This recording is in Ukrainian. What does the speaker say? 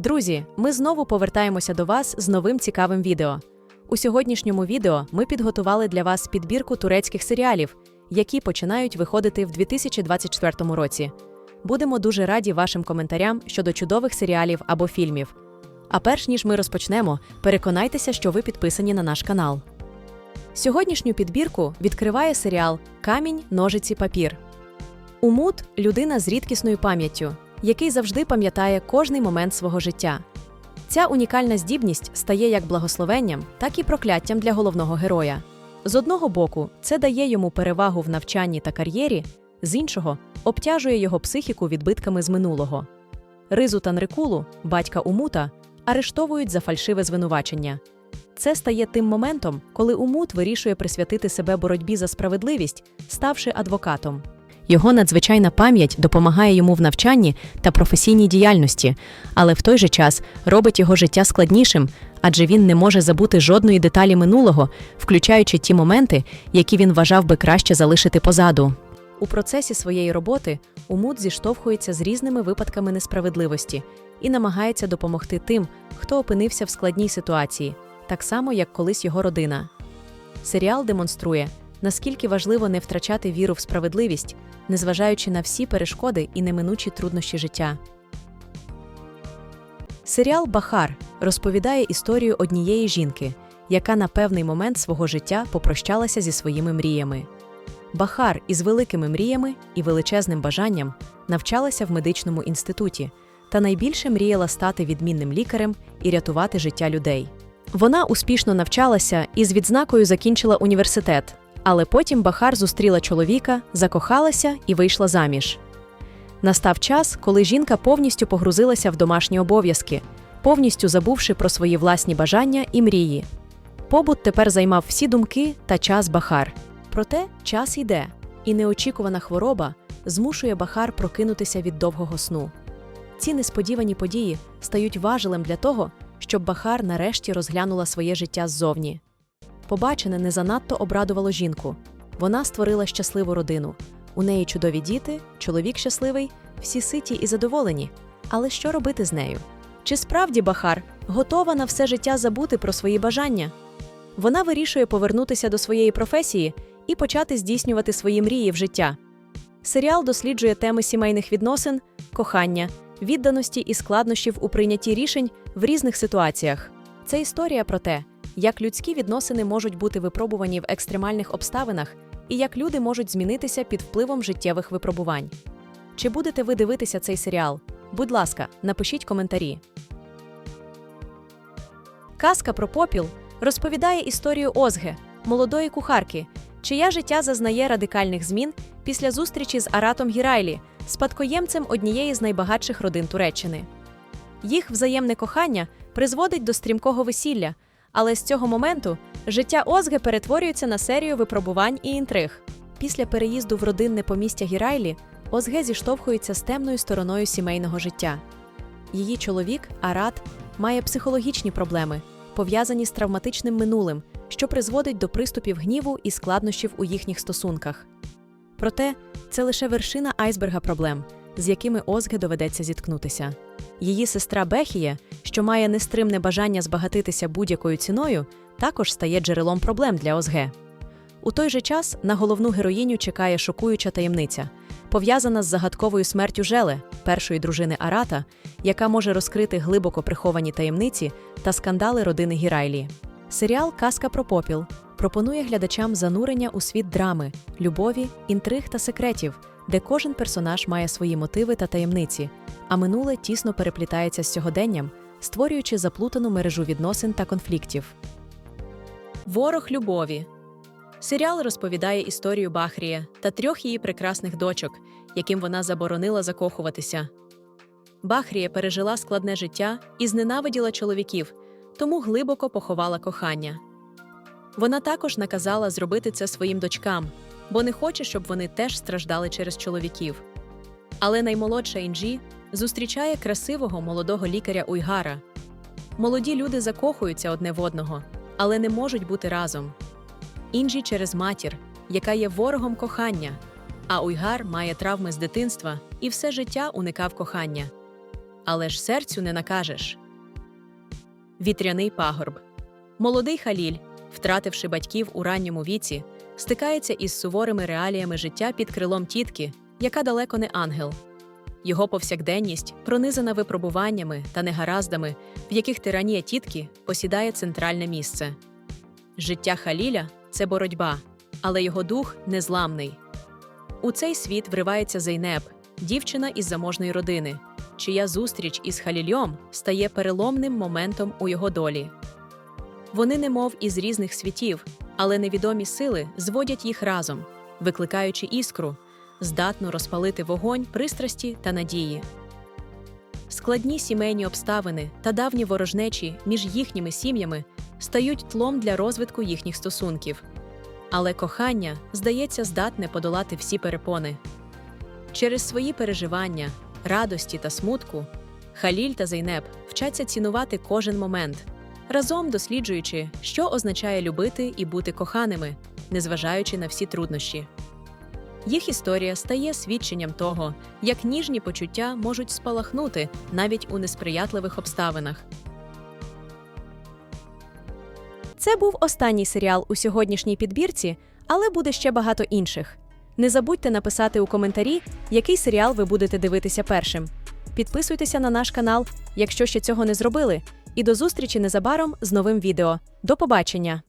Друзі, ми знову повертаємося до вас з новим цікавим відео. У сьогоднішньому відео ми підготували для вас підбірку турецьких серіалів, які починають виходити в 2024 році. Будемо дуже раді вашим коментарям щодо чудових серіалів або фільмів. А перш ніж ми розпочнемо, переконайтеся, що ви підписані на наш канал. Сьогоднішню підбірку відкриває серіал Камінь, ножиці, папір. Умут людина з рідкісною пам'яттю, який завжди пам'ятає кожний момент свого життя. Ця унікальна здібність стає як благословенням, так і прокляттям для головного героя. З одного боку, це дає йому перевагу в навчанні та кар'єрі, з іншого обтяжує його психіку відбитками з минулого. Ризу та Нрикулу, батька Умута, арештовують за фальшиве звинувачення. Це стає тим моментом, коли Умут вирішує присвятити себе боротьбі за справедливість, ставши адвокатом. Його надзвичайна пам'ять допомагає йому в навчанні та професійній діяльності, але в той же час робить його життя складнішим, адже він не може забути жодної деталі минулого, включаючи ті моменти, які він вважав би краще залишити позаду. У процесі своєї роботи Умут зіштовхується з різними випадками несправедливості і намагається допомогти тим, хто опинився в складній ситуації, так само як колись його родина. Серіал демонструє, наскільки важливо не втрачати віру в справедливість, незважаючи на всі перешкоди і неминучі труднощі життя. Серіал Бахар розповідає історію однієї жінки, яка на певний момент свого життя попрощалася зі своїми мріями. Бахар із великими мріями і величезним бажанням навчалася в медичному інституті та найбільше мріяла стати відмінним лікарем і рятувати життя людей. Вона успішно навчалася і з відзнакою закінчила університет, але потім Бахар зустріла чоловіка, закохалася і вийшла заміж. Настав час, коли жінка повністю погрузилася в домашні обов'язки, повністю забувши про свої власні бажання і мрії. Побут тепер займав всі думки та час Бахар. Проте час йде, і неочікувана хвороба змушує Бахар прокинутися від довгого сну. Ці несподівані події стають важелем для того, щоб Бахар нарешті розглянула своє життя ззовні. Побачене не занадто обрадувало жінку. Вона створила щасливу родину. У неї чудові діти, чоловік щасливий, всі ситі і задоволені. Але що робити з нею? Чи справді Бахар готова на все життя забути про свої бажання? Вона вирішує повернутися до своєї професії і почати здійснювати свої мрії в життя. Серіал досліджує теми сімейних відносин, кохання, відданості і складнощів у прийнятті рішень в різних ситуаціях. Це історія про те, як людські відносини можуть бути випробувані в екстремальних обставинах і як люди можуть змінитися під впливом життєвих випробувань. Чи будете ви дивитися цей серіал? Будь ласка, напишіть коментарі. Казка про попіл розповідає історію Озге, молодої кухарки, чия життя зазнає радикальних змін після зустрічі з Аратом Гірайлі, спадкоємцем однієї з найбагатших родин Туреччини. Їх взаємне кохання призводить до стрімкого весілля, але з цього моменту життя Озге перетворюється на серію випробувань і інтриг. Після переїзду в родинне помістя Гірайлі Озге зіштовхується з темною стороною сімейного життя. Її чоловік, Арат, має психологічні проблеми, пов'язані з травматичним минулим, що призводить до приступів гніву і складнощів у їхніх стосунках. Проте це лише вершина айсберга проблем, з якими Озге доведеться зіткнутися. Її сестра Бехія, що має нестримне бажання збагатитися будь-якою ціною, також стає джерелом проблем для Озге. У той же час на головну героїню чекає шокуюча таємниця, пов'язана з загадковою смертю Желе, першої дружини Арата, яка може розкрити глибоко приховані таємниці та скандали родини Гірайлі. Серіал Казка про попіл пропонує глядачам занурення у світ драми, любові, інтриг та секретів, де кожен персонаж має свої мотиви та таємниці, а минуле тісно переплітається з сьогоденням, створюючи заплутану мережу відносин та конфліктів. Ворог любові серіал розповідає історію Бахрія та трьох її прекрасних дочок, яким вона заборонила закохуватися. Бахрія пережила складне життя і зненавиділа чоловіків, тому глибоко поховала кохання. Вона також наказала зробити це своїм дочкам, бо не хоче, щоб вони теж страждали через чоловіків. Але наймолодша Інджі зустрічає красивого молодого лікаря Уйгара. Молоді люди закохуються одне в одного, але не можуть бути разом. Інджі через матір, яка є ворогом кохання, а Уйгар має травми з дитинства і все життя уникав кохання. але ж серцю не накажеш. Вітряний пагорб. Молодий Халіль, втративши батьків у ранньому віці, стикається із суворими реаліями життя під крилом тітки, яка далеко не ангел. Його повсякденність, пронизана випробуваннями та негараздами, в яких тиранія тітки посідає центральне місце. Життя Халіля це боротьба, але його дух незламний. У цей світ вривається Зейнеб, дівчина із заможної родини, чия зустріч із Халільом стає переломним моментом у його долі. Вони немов із різних світів, але невідомі сили зводять їх разом, викликаючи іскру, здатну розпалити вогонь пристрасті та надії. Складні сімейні обставини та давні ворожнечі між їхніми сім'ями стають тлом для розвитку їхніх стосунків. Але кохання, здається, здатне подолати всі перепони. Через свої переживання, радості та смутку Халіль та Зейнеб вчаться цінувати кожен момент, разом досліджуючи, що означає любити і бути коханими, незважаючи на всі труднощі. Їх історія стає свідченням того, як ніжні почуття можуть спалахнути навіть у несприятливих обставинах. Це був останній серіал у сьогоднішній підбірці, але буде ще багато інших. Не забудьте написати у коментарі, який серіал ви будете дивитися першим. Підписуйтеся на наш канал, якщо ще цього не зробили, і до зустрічі незабаром з новим відео. До побачення!